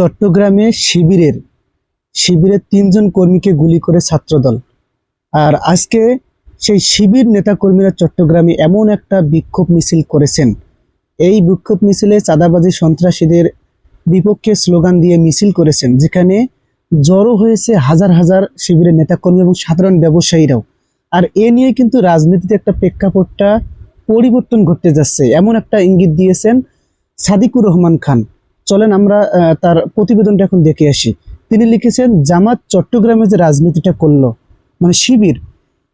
চট্টগ্রামে শিবিরের শিবিরের তিনজন কর্মীকে গুলি করে ছাত্রদল। আর আজকে সেই শিবির নেতাকর্মীরা চট্টগ্রামে এমন একটা বিক্ষোভ মিছিল করেছেন। এই বিক্ষোভ মিছিলে চাঁদাবাজি সন্ত্রাসীদের বিপক্ষে স্লোগান দিয়ে মিছিল করেছেন, যেখানে জড়ো হয়েছে হাজার হাজার শিবিরের নেতাকর্মী এবং সাধারণ ব্যবসায়ীরাও। আর এ নিয়ে কিন্তু রাজনীতিতে একটা প্রেক্ষাপটটা পরিবর্তন ঘটতে যাচ্ছে। এমন একটা ইঙ্গিত দিয়েছেন সাদিকুর রহমান খান। চলেন আমরা তার প্রতিবেদনটা এখন দেখে আসি। তিনি লিখেছেন, জামাত চট্টগ্রামে যে রাজনীতিটা করল মানে শিবির,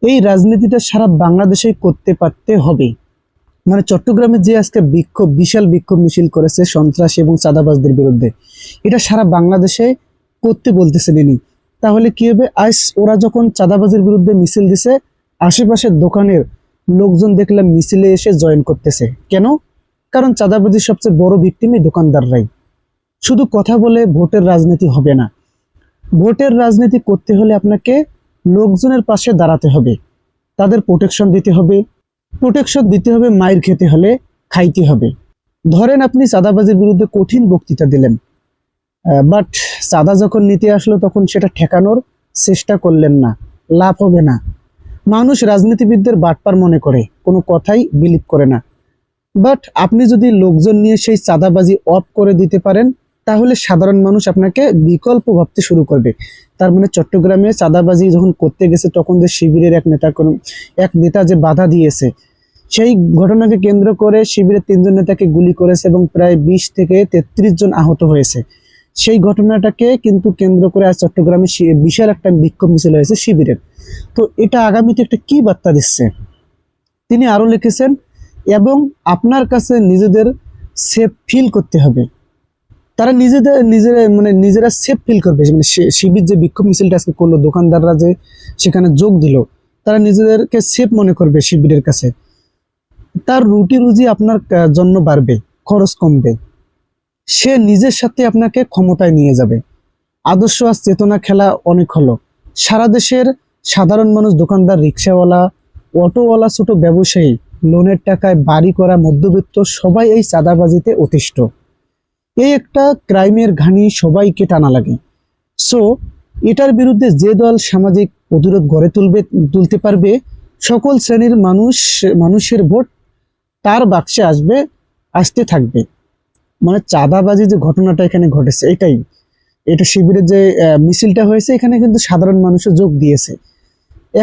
এই রাজনীতিটা সারা বাংলাদেশে করতে পারতে হবে মানে চট্টগ্রামে যে আজকে বিক্ষোভ, বিশাল বিক্ষোভ মিছিল করেছে সন্ত্রাসী এবং চাঁদাবাজদের বিরুদ্ধে, এটা সারা বাংলাদেশে করতে বলতেছেন ইনি। তাহলে কি হবে? আজ ওরা যখন চাঁদাবাজের বিরুদ্ধে মিছিল দিছে, আশেপাশের দোকানের লোকজন দেখলাম মিছিলে এসে জয়েন করতেছে। কেন? কারণ চাঁদাবাজির সবচেয়ে বড় ভিক্টিমই দোকানদাররাই। শুধু কথা বলে ভোটের রাজনীতি হবে না। ভোটের রাজনীতি করতে হলে আপনাকে লোকজনের পাশে দাঁড়াতে হবে। তাদের প্রোটেকশন দিতে হবে। প্রোটেকশন দিতে হবে মায়ের খেতে হলে খাইতে হবে। ধরেন আপনি চাঁদাবাজির বিরুদ্ধে কঠিন বক্তৃতা দিলেন। বাট চাঁদা যখন নিতে আসলো তখন সেটা ঠেকানোর চেষ্টা করলেন না। লাভ হবে না। মানুষ রাজনীতিবিদদের বাটপার মনে করে, কোনো কথাই বিলিভ করে না। বাট আপনি যদি লোকজন নিয়ে সেই চাঁদাবাজি অফ করে দিতে পারেন তাহলে সাধারণ মানুষ আপনাকে বিকল্প ভাবতে শুরু করবে। তার মানে চট্টগ্রামে চাঁদাবাজি যখন করতে গেছে, তখন যে শিবিরের এক নেতা এক নেতা যে বাধা দিয়েছে, সেই ঘটনাকে কেন্দ্র করে শিবিরের তিনজন নেতাকে গুলি করেছে এবং প্রায় বিশ থেকে তেত্রিশ জন আহত হয়েছে। সেই ঘটনাটাকে কিন্তু কেন্দ্র করে আজ চট্টগ্রামে বিশাল একটা বিক্ষোভ মিছিল হয়েছে শিবিরের। তো এটা আগামীতে একটা কি বার্তা দিচ্ছে? তিনি আরও লিখেছেন, এবং আপনার কাছে নিজেদের সেফ ফিল করতে হবে। তারা নিজেদের, নিজেরা মানে নিজেরা সেফ ফিল করবে। মানে শিবির যে বিক্ষোভ মিছিলটা আজকে করল, দোকানদাররা যে সেখানে যোগ দিল, তারা নিজেদেরকে সেফ মনে করবে শিবিরের কাছে। তার রুটি রুজি আপনার জন্য বাড়বে, খরচ কমবে। সে নিজের সাথে আপনাকে ক্ষমতায় নিয়ে যাবে। আদর্শ আজ চেতনা খেলা অনেক হলো। সারা দেশের সাধারণ মানুষ, দোকানদার, রিক্সাওয়ালা, অটোওয়ালা, ছোট ব্যবসায়ী, লোনের টাকায় বাড়ি করা মধ্যবিত্ত সবাই এই চাঁদাবাজিতে অতিষ্ঠ। এই একটা ক্রাইমের ঘানি সবাইকে টানা লাগে। সো এটার বিরুদ্ধে যে দল সামাজিক প্রতিরোধ গড়ে তুলবে, তুলতে পারবে, সকল শ্রেণির মানুষ, মানুষের ভোট তার বাক্সে আসবে, আসতে থাকবে। মানে চাঁদাবাজি যে ঘটনাটা এখানে ঘটেছে, এটাই। এটা শিবিরের যে মিছিলটা হয়েছে, এখানে কিন্তু সাধারণ মানুষও যোগ দিয়েছে।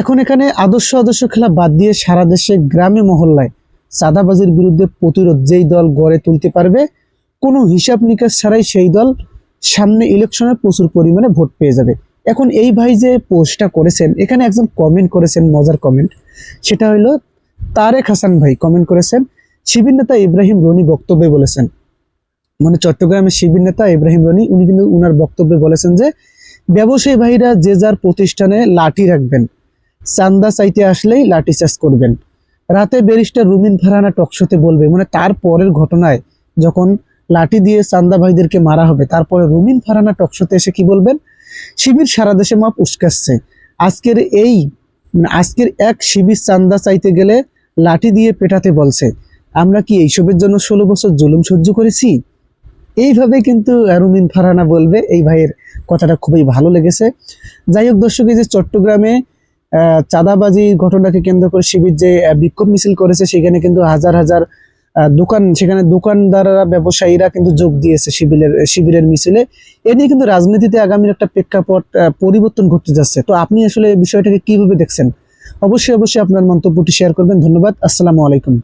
এখন এখানে আদর্শ আদর্শ খেলা বাদ দিয়ে সারা দেশে গ্রামে মহল্লায় চাঁদাবাজির বিরুদ্ধে প্রতিরোধ যেই দল গড়ে তুলতে পারবে কোনো হিসাব নিকাশ ছাড়াই সেই দল সামনে ইলেকশনে প্রচুর পরিমাণে ভোট পেয়ে যাবে। এখন এই ভাই যে পোস্টটা করেছেন, এখানে একজন কমেন্ট করেছেন, মজার কমেন্ট সেটা হলো তারেক হাসান ভাই কমেন্ট করেছেন, শিবির নেতা ইব্রাহিম রনি বক্তব্যে বলেছেন। মানে চট্টগ্রামের শিবির নেতা ইব্রাহিম রনি, উনি কিন্তু উনার বক্তব্যে বলেছেন যে, ব্যবসায়ী ভাইরা যে যার প্রতিষ্ঠানে লাঠি রাখবেন, চান্দা চাইতে আসলেই লাঠি চার্জ করবেন। রাতে ব্যারিস্টার রুমিন ফারহানা টকশোতে বলবে। মানে তার পরের ঘটনায় যখন লাঠি দিয়ে চান্দা ভাইদেরকে মারা হবে। তারপরে রুমিন ফারহানা টকশোতে এসে কি বলবেন? শিবির সারা দেশে মাপ উস্কাচ্ছে। আজকের এই মানে আজকের এক শিবির চান্দা চাইতে গেলে লাঠি দিয়ে পেটাতে বলছে। আমরা কি এইসবের জন্য ষোলো বছর জুলুম সহ্য করেছি? এইভাবে কিন্তু রুমিন ফারানা বলবে। এই ভাইয়ের কথাটা খুবই ভালো লেগেছে। যাই হোক দর্শক, এই যে চট্টগ্রামে চাঁদাবাজি ঘটনাকে কেন্দ্র করে শিবির যে বিক্ষোভ মিছিল করেছে, সেখানে কিন্তু হাজার হাজার দোকান, সেখানে দোকানদাররা, ব্যবসায়ীরা কিন্তু যোগ দিয়েছে শিবিরের শিবিরের মিছিলে। এ নিয়ে কিন্তু রাজনীতিতে আগামীর একটা প্রেক্ষাপট পরিবর্তন ঘটতে যাচ্ছে। তো আপনি আসলে এই বিষয়টাকে কীভাবে দেখছেন? অবশ্যই অবশ্যই আপনার মন্তব্যটি শেয়ার করবেন। ধন্যবাদ। আসসালামু আলাইকুম।